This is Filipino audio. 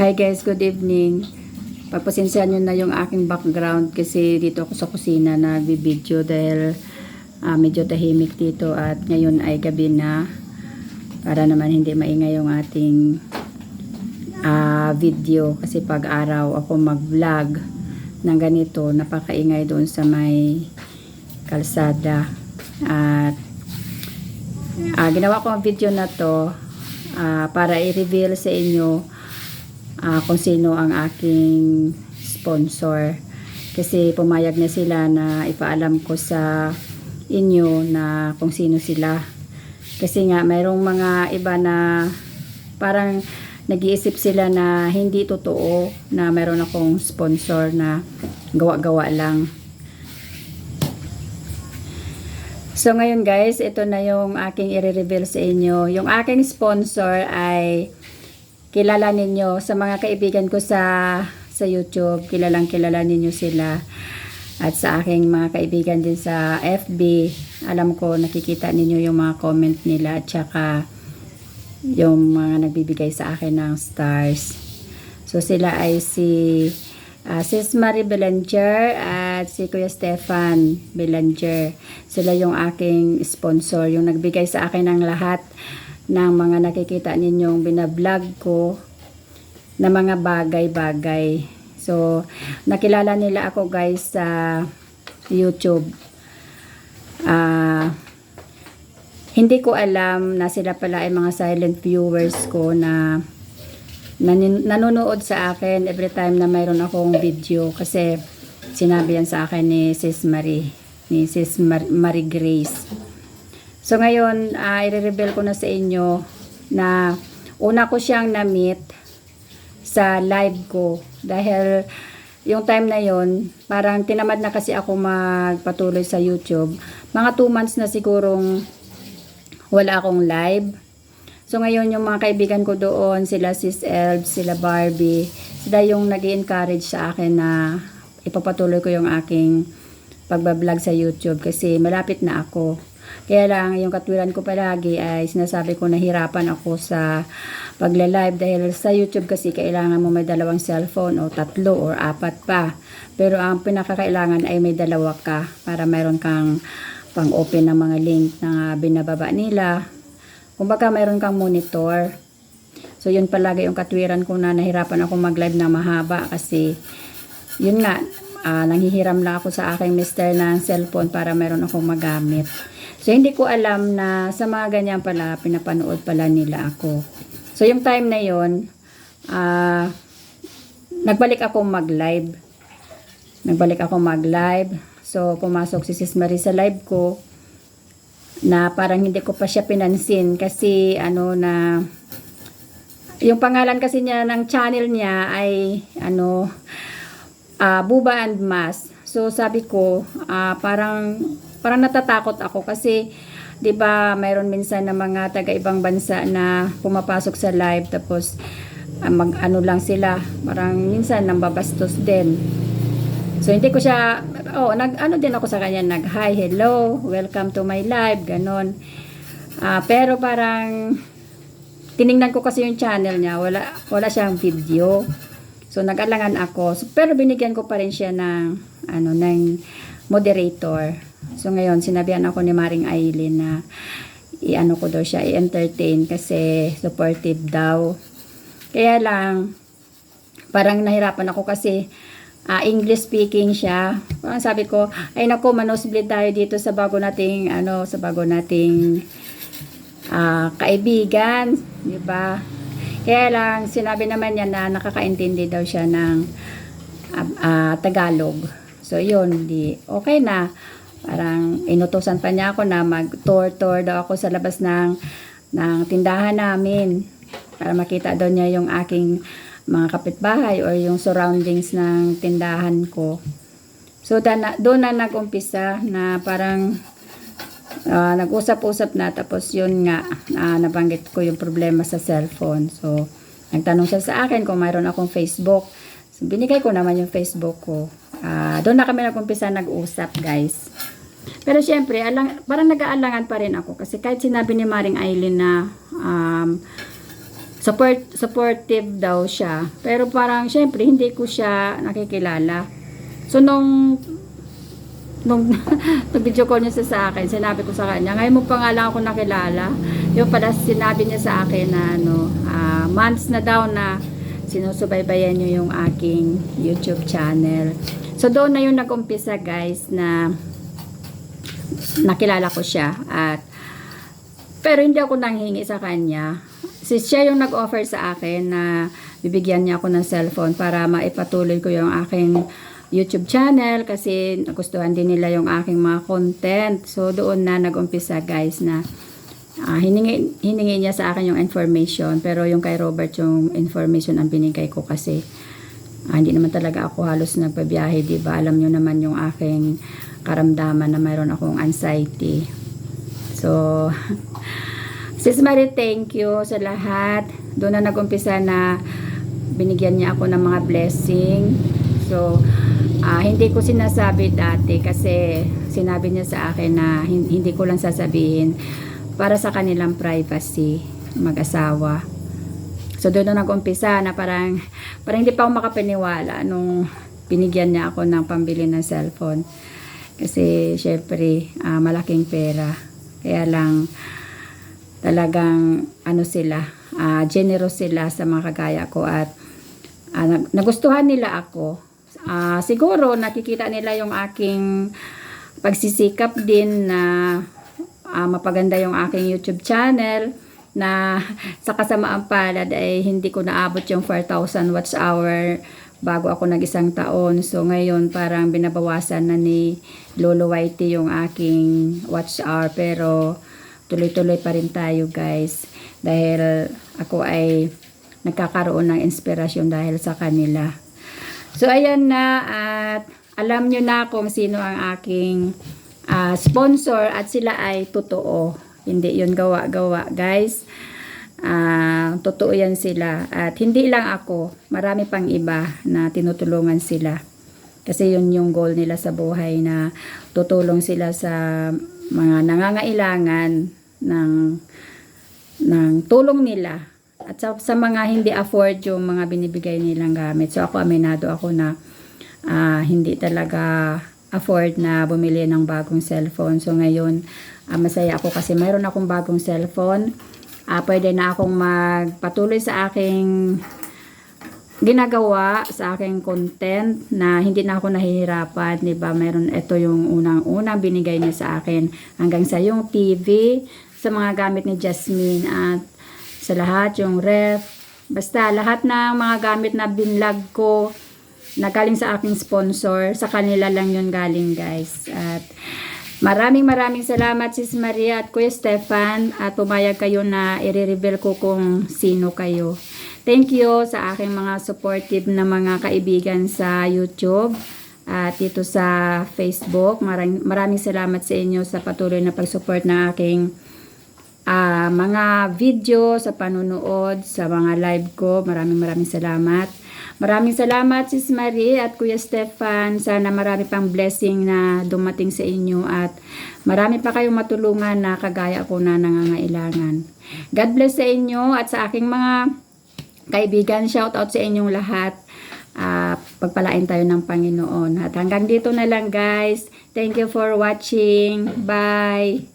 Hi guys, good evening. Pagpasensyahan nyo na yung aking background kasi dito ako sa kusina na video dahil ah, medyo tahimik dito at ngayon ay gabi na para naman hindi maingay yung ating ah, video kasi pag araw ako mag-vlog ng ganito napakaingay doon sa may kalsada at ah, ginawa ko ang video na to ah, para i-reveal sa inyo ah, kung sino ang aking sponsor. Kasi pumayag na sila na ipaalam ko sa inyo na kung sino sila. Kasi nga mayroong mga iba na parang nag-iisip sila na hindi totoo na mayroon akong sponsor na gawa-gawa lang. So ngayon guys, ito na yung aking i-reveal sa inyo. Yung aking sponsor ay kilala ninyo sa mga kaibigan ko sa sa YouTube, kilalang kilala ninyo sila. At sa aking mga kaibigan din sa FB, alam ko nakikita ninyo yung mga comment nila at saka yung mga nagbibigay sa akin ng stars. So sila ay si ah, Sis Marie Belanger at si Kuya Stefan Belanger. Sila yung aking sponsor, yung nagbigay sa akin ng lahat ng mga nakikita ninyong binablog ko na mga bagay-bagay. So, nakilala nila ako guys sa YouTube. Ah, hindi ko alam na sila pala ay mga silent viewers ko na nanin- nanonood sa akin every time na mayroon akong video kasi sinabi yan sa akin ni Sis Marie, ni Sis Mar- Marie Grace. So ngayon, uh, i-reveal ko na sa inyo na una ko siyang na-meet sa live ko dahil yung time na yon parang tinamad na kasi ako magpatuloy sa YouTube. Mga 2 months na sigurong wala akong live. So ngayon yung mga kaibigan ko doon, sila Sis Elb, sila Barbie, sila yung nag encourage sa akin na ipapatuloy ko yung aking pagbablog sa YouTube kasi malapit na ako. Kaya lang, yung katwiran ko palagi ay sinasabi ko nahirapan ako sa pagla-live dahil sa YouTube kasi kailangan mo may dalawang cellphone o tatlo or apat pa. Pero ang pinakakailangan ay may dalawa ka para mayroon kang pang-open ng mga link na binababa nila. Kumbaga mayroon kang monitor. So yun palagi yung katwiran ko na nahirapan ako mag-live na mahaba kasi yun nga, ah, nanghihiram lang ako sa aking mister ng cellphone para meron akong magamit. So, hindi ko alam na sa mga ganyan pala, pinapanood pala nila ako. So, yung time na yon ah, nagbalik ako mag-live. Nagbalik ako mag-live. So, pumasok si Sis Marie sa live ko na parang hindi ko pa siya pinansin kasi ano na yung pangalan kasi niya ng channel niya ay ano ah, Buba and Mas. So sabi ko, ah, parang parang natatakot ako kasi 'di ba, mayroon minsan na mga taga ibang bansa na pumapasok sa live tapos ah, mag ano lang sila, parang minsan nambabastos din. So hindi ko siya oh, nag ano din ako sa kanya, nag hi, hello, welcome to my live, ganon. Ah, pero parang tiningnan ko kasi yung channel niya, wala wala siyang video. So nag-alangan ako. So, pero binigyan ko pa rin siya ng ano ng moderator. So ngayon sinabihan ako ni Maring Aileen na i-ano ko daw siya, i-entertain kasi supportive daw. Kaya lang parang nahirapan ako kasi ah, English speaking siya. Parang sabi ko, ay nako, manosbleed tayo dito sa bago nating ano, sa bago nating ah, kaibigan, 'di ba? Kaya lang, sinabi naman niya na nakakaintindi daw siya ng ah, ah, Tagalog. So, yun, di, okay na. Parang inutosan pa niya ako na mag-tour-tour daw ako sa labas ng, ng tindahan namin. Para makita daw niya yung aking mga kapitbahay or yung surroundings ng tindahan ko. So, doon na nag-umpisa na parang Ah, nag-usap-usap na tapos yun nga ah, nabanggit ko yung problema sa cellphone. So, nagtanong siya sa akin kung mayroon akong Facebook. So, binigay ko naman yung Facebook ko. Ah, doon na kami nag-umpisa nag-usap, guys. Pero syempre, alang, parang nag-aalangan pa rin ako kasi kahit sinabi ni Maring Aileen na um, support, supportive daw siya. Pero parang, syempre, hindi ko siya nakikilala. So, nung nung nag-video call niya sa, akin, sinabi ko sa kanya, ngayon mo pa nga lang ako nakilala. Yung pala sinabi niya sa akin na ano, ah, months na daw na sinusubaybayan niyo yung aking YouTube channel. So doon na yung nag-umpisa guys na nakilala ko siya at pero hindi ako nanghingi sa kanya. Si siya yung nag-offer sa akin na bibigyan niya ako ng cellphone para maipatuloy ko yung aking YouTube channel kasi nagustuhan din nila yung aking mga content. So doon na nag-umpisa guys na ah, hiningi, hiningi niya sa akin yung information pero yung kay Robert yung information ang binigay ko kasi ah, hindi naman talaga ako halos nagpabiyahe, di ba? Alam nyo naman yung aking karamdaman na mayroon akong anxiety. So, Sis Marie, thank you sa lahat. Doon na nag-umpisa na binigyan niya ako ng mga blessing. So, ah, hindi ko sinasabi dati kasi sinabi niya sa akin na hin- hindi ko lang sasabihin para sa kanilang privacy, mag-asawa. So, doon na nag-umpisa na parang, parang hindi pa ako makapaniwala nung binigyan niya ako ng pambili ng cellphone. Kasi, syempre, ah, malaking pera. Kaya lang, talagang, ano sila, ah, generous sila sa mga kagaya ko at nag- nagustuhan nila ako. Ah, siguro, nakikita nila yung aking pagsisikap din na ah, mapaganda yung aking YouTube channel na sa kasamaan palad ay hindi ko naabot yung 4,000 watch hour bago ako nag-isang taon. So ngayon parang binabawasan na ni Lolo Whitey yung aking watch hour pero tuloy-tuloy pa rin tayo guys dahil ako ay nagkakaroon ng inspirasyon dahil sa kanila. So ayan na at alam nyo na kung sino ang aking ah, sponsor at sila ay totoo. Hindi yun gawa-gawa guys. Ah, totoo yan sila. At hindi lang ako, marami pang iba na tinutulungan sila. Kasi yun yung goal nila sa buhay na tutulong sila sa mga nangangailangan ng ng tulong nila at sa, sa mga hindi afford yung mga binibigay nilang gamit. So ako aminado ako na ah, hindi talaga afford na bumili ng bagong cellphone. So ngayon, ah, masaya ako kasi mayroon akong bagong cellphone. Ah, pwede na akong magpatuloy sa aking ginagawa sa aking content na hindi na ako nahihirapan, 'di ba? Meron ito yung unang-unang binigay niya sa akin hanggang sa yung TV, sa mga gamit ni Jasmine at sa lahat yung ref, basta lahat ng mga gamit na binlog ko na sa aking sponsor, sa kanila lang yun galing guys. At maraming maraming salamat sis Maria at Kuya Stefan at pumayag kayo na i-reveal ko kung sino kayo. Thank you sa aking mga supportive na mga kaibigan sa YouTube at dito sa Facebook. Maraming, maraming salamat sa inyo sa patuloy na pag-support ng aking ah, mga video sa panunood, sa mga live ko. Maraming maraming salamat. Maraming salamat Sis Marie at Kuya Stefan. Sana marami pang blessing na dumating sa inyo at marami pa kayong matulungan na kagaya ko na nangangailangan. God bless sa inyo at sa aking mga kaibigan, shout out sa inyong lahat. Ah, pagpalain tayo ng Panginoon. At hanggang dito na lang guys. Thank you for watching. Bye.